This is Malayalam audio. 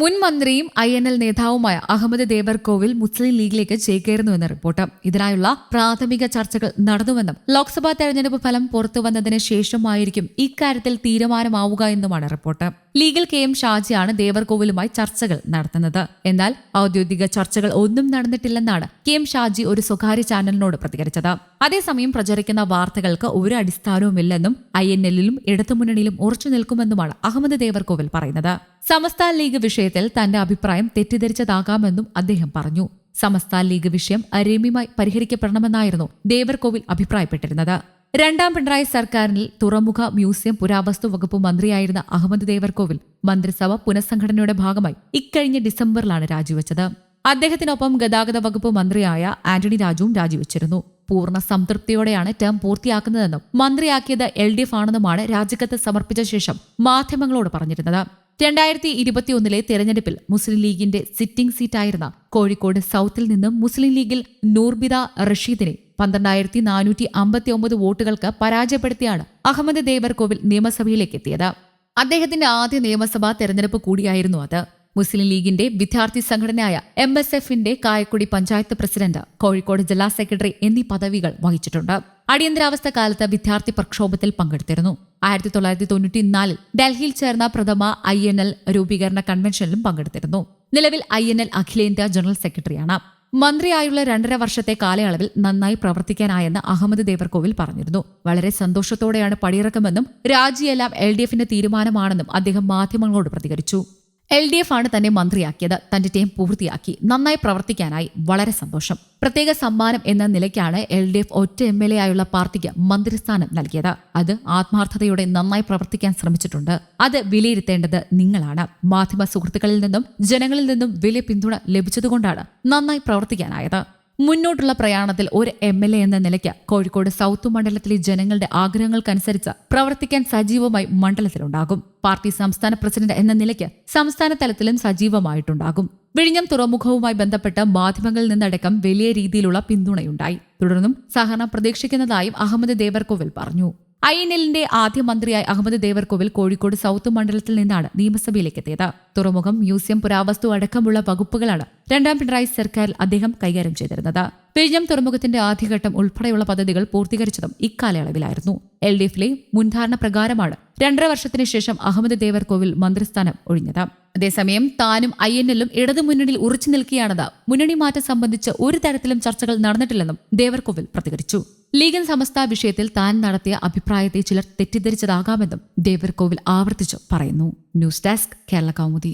മുൻ മന്ത്രിയും ഐ എൻ എൽ നേതാവുമായ അഹമ്മദ് ദേവർകോവിൽ മുസ്ലിം ലീഗിലേക്ക് ചേക്കേറുന്നുവെന്ന റിപ്പോർട്ട്. ഇതിനായുള്ള പ്രാഥമിക ചർച്ചകൾ നടന്നുവെന്നും ലോക്സഭാ തെരഞ്ഞെടുപ്പ് ഫലം പുറത്തുവന്നതിന് ശേഷമായിരിക്കും ഇക്കാര്യത്തിൽ തീരുമാനമാവുക എന്നുമാണ് റിപ്പോർട്ട്. ലീഗൽ കെ എം ഷാജിയാണ് ദേവർകോവിലുമായി ചർച്ചകൾ നടത്തുന്നത്. എന്നാൽ ഔദ്യോഗിക ചർച്ചകൾ ഒന്നും നടന്നിട്ടില്ലെന്നാണ് കെ എം ഷാജി ഒരു സ്വകാര്യ ചാനലിനോട് പ്രതികരിച്ചത്. അതേസമയം പ്രചരിക്കുന്ന വാർത്തകൾക്ക് ഒരു അടിസ്ഥാനവുമില്ലെന്നും ഐ എൻ എല്ലിലും ഇടതുമുന്നണിയിലും ഉറച്ചു നിൽക്കുമെന്നുമാണ് അഹമ്മദ് ദേവർകോവിൽ പറയുന്നത്. സമസ്ത ലീഗ് വിഷയത്തിൽ തന്റെ അഭിപ്രായം തെറ്റിദ്ധരിച്ചതാകാമെന്നും അദ്ദേഹം പറഞ്ഞു. സമസ്ത ലീഗ് വിഷയം അരേമ്യമായി പരിഹരിക്കപ്പെടണമെന്നായിരുന്നു ദേവർകോവിൽ അഭിപ്രായപ്പെട്ടിരുന്നത്. രണ്ടാം പിണറായി സർക്കാരിൽ തുറമുഖ മ്യൂസിയം പുരാവസ്തു വകുപ്പ് മന്ത്രിയായിരുന്ന അഹമ്മദ് ദേവർകോവിൽ മന്ത്രിസഭ പുനഃസംഘടനയുടെ ഭാഗമായി ഇക്കഴിഞ്ഞ ഡിസംബറിലാണ് രാജിവെച്ചത്. അദ്ദേഹത്തിനൊപ്പം ഗതാഗത വകുപ്പ് മന്ത്രിയായ ആന്റണി രാജുവും രാജിവെച്ചിരുന്നു. പൂർണ സംതൃപ്തിയോടെയാണ് ടേം പൂർത്തിയാക്കുന്നതെന്നും മന്ത്രിയാക്കിയത് എൽ ഡി എഫ് ആണെന്നുമാണ് രാജിക്കത്ത് സമർപ്പിച്ച ശേഷം മാധ്യമങ്ങളോട് പറഞ്ഞിരുന്നത്. രണ്ടായിരത്തി ഇരുപത്തിയൊന്നിലെ തെരഞ്ഞെടുപ്പിൽ മുസ്ലിം ലീഗിന്റെ സിറ്റിംഗ് സീറ്റായിരുന്ന കോഴിക്കോട് സൗത്തിൽ നിന്നും മുസ്ലിം ലീഗിൽ നൂർബിദ റഷീദിനെ പന്ത്രണ്ടായിരത്തി നാനൂറ്റി അമ്പത്തി ഒമ്പത് വോട്ടുകൾക്ക് പരാജയപ്പെടുത്തിയാണ് അഹമ്മദ് ദേവർകോവിൽ നിയമസഭയിലേക്ക് എത്തിയത്. അദ്ദേഹത്തിന്റെ ആദ്യ നിയമസഭാ തെരഞ്ഞെടുപ്പ് കൂടിയായിരുന്നു അത്. മുസ്ലിം ലീഗിന്റെ വിദ്യാർത്ഥി സംഘടനയായ എം എസ് എഫിന്റെ കായക്കുടി പഞ്ചായത്ത് പ്രസിഡന്റ് കോഴിക്കോട് ജില്ലാ സെക്രട്ടറി എന്നീ പദവികൾ വഹിച്ചിട്ടുണ്ട്. അടിയന്തരാവസ്ഥ കാലത്ത് വിദ്യാർത്ഥി പ്രക്ഷോഭത്തിൽ പങ്കെടുത്തിരുന്നു. ആയിരത്തി തൊള്ളായിരത്തി തൊണ്ണൂറ്റിനാലിൽ ഡൽഹിയിൽ ചേർന്ന പ്രഥമ ഐ എൻ എൽ രൂപീകരണ കൺവെൻഷനിലും പങ്കെടുത്തിരുന്നു. നിലവിൽ ഐ എൻ എൽ അഖിലേന്ത്യാ ജനറൽ സെക്രട്ടറിയാണ്. മന്ത്രിയായുള്ള രണ്ടര വർഷത്തെ കാലയളവിൽ നന്നായി പ്രവർത്തിക്കാനായെന്ന് അഹമ്മദ് ദേവർകോവിൽ പറഞ്ഞിരുന്നു. വളരെ സന്തോഷത്തോടെയാണ് പടിയിറക്കുമെന്നും രാജിയെല്ലാം എൽ ഡി എഫിന്റെ തീരുമാനമാണെന്നും അദ്ദേഹം മാധ്യമങ്ങളോട് പ്രതികരിച്ചു. എൽ ഡി എഫ് ആണ് തന്നെ മന്ത്രിയാക്കിയത്. തന്റെ ടീം പൂർത്തിയാക്കി. നന്നായി പ്രവർത്തിക്കാനായി വളരെ സന്തോഷം. പ്രത്യേക സമ്മാനം എന്ന നിലയ്ക്കാണ് എൽ ഡി എഫ് ഒറ്റ എം എൽ എ ആയുള്ള പാർട്ടിക്ക് മന്ത്രിസ്ഥാനം നൽകിയത്. അത് ആത്മാർത്ഥതയോടെ നന്നായി പ്രവർത്തിക്കാൻ ശ്രമിച്ചിട്ടുണ്ട്. അത് വിലയിരുത്തേണ്ടത് നിങ്ങളാണ്. മാധ്യമ സുഹൃത്തുക്കളിൽ നിന്നും ജനങ്ങളിൽ നിന്നും വലിയ പിന്തുണ ലഭിച്ചതുകൊണ്ടാണ് നന്നായി പ്രവർത്തിക്കാനായത്. മുന്നോട്ടുള്ള പ്രയാണത്തിൽ ഒരു എം എൽ എ എന്ന നിലയ്ക്ക് കോഴിക്കോട് സൗത്ത് മണ്ഡലത്തിലെ ജനങ്ങളുടെ ആഗ്രഹങ്ങൾക്കനുസരിച്ച് പ്രവർത്തിക്കാൻ സജീവമായി മണ്ഡലത്തിലുണ്ടാകും. പാർട്ടി സംസ്ഥാന പ്രസിഡന്റ് എന്ന നിലയ്ക്ക് സംസ്ഥാന തലത്തിലും സജീവമായിട്ടുണ്ടാകും. വിഴിഞ്ഞം തുറമുഖവുമായി ബന്ധപ്പെട്ട് മാധ്യമങ്ങളിൽ നിന്നടക്കം വലിയ രീതിയിലുള്ള പിന്തുണയുണ്ടായി. തുടർന്നും സഹകരണം പ്രതീക്ഷിക്കുന്നതായും അഹമ്മദ് ദേവർകോവിൽ പറഞ്ഞു. ഐ എൻ എല്ലിന്റെ ആദ്യ മന്ത്രിയായി അഹമ്മദ് ദേവർകോവിൽ കോഴിക്കോട് സൗത്ത് മണ്ഡലത്തിൽ നിന്നാണ് നിയമസഭയിലേക്ക് എത്തിയത് തുറമുഖം മ്യൂസിയം പുരാവസ്തു അടക്കമുള്ള വകുപ്പുകളാണ് രണ്ടാം പിണറായി സർക്കാരിൽ അദ്ദേഹം കൈകാര്യം ചെയ്തിരുന്നത്. വിഴിഞ്ഞം തുറമുഖത്തിന്റെ ആദ്യഘട്ടം ഉൾപ്പെടെയുള്ള പദ്ധതികൾ പൂർത്തീകരിച്ചതും ഇക്കാലയളവിലായിരുന്നു. എൽ ഡി എഫിലെ മുൻധാരണ പ്രകാരമാണ് രണ്ടര വർഷത്തിന് ശേഷം അഹമ്മദ് ദേവർകോവിൽ മന്ത്രിസ്ഥാനം ഒഴിഞ്ഞത്. അതേസമയം താനും ഐ എൻ എല്ലും ഇടതുമുന്നണിയിൽ ഉറച്ചു നിൽക്കുകയാണെന്ന് മുന്നണി മാറ്റം സംബന്ധിച്ച് ഒരു തരത്തിലും ചർച്ചകൾ നടന്നിട്ടില്ലെന്നും ദേവർകോവിൽ പ്രതികരിച്ചു. ലീഗൻ സമസ്ത വിഷയത്തിൽ താൻ നടത്തിയ അഭിപ്രായത്തെ ചിലർ തെറ്റിദ്ധരിച്ചതാകാമെന്നും ദേവർകോവിൽ ആവർത്തിച്ചു പറയുന്നു. News desk Kerala Kaumudi.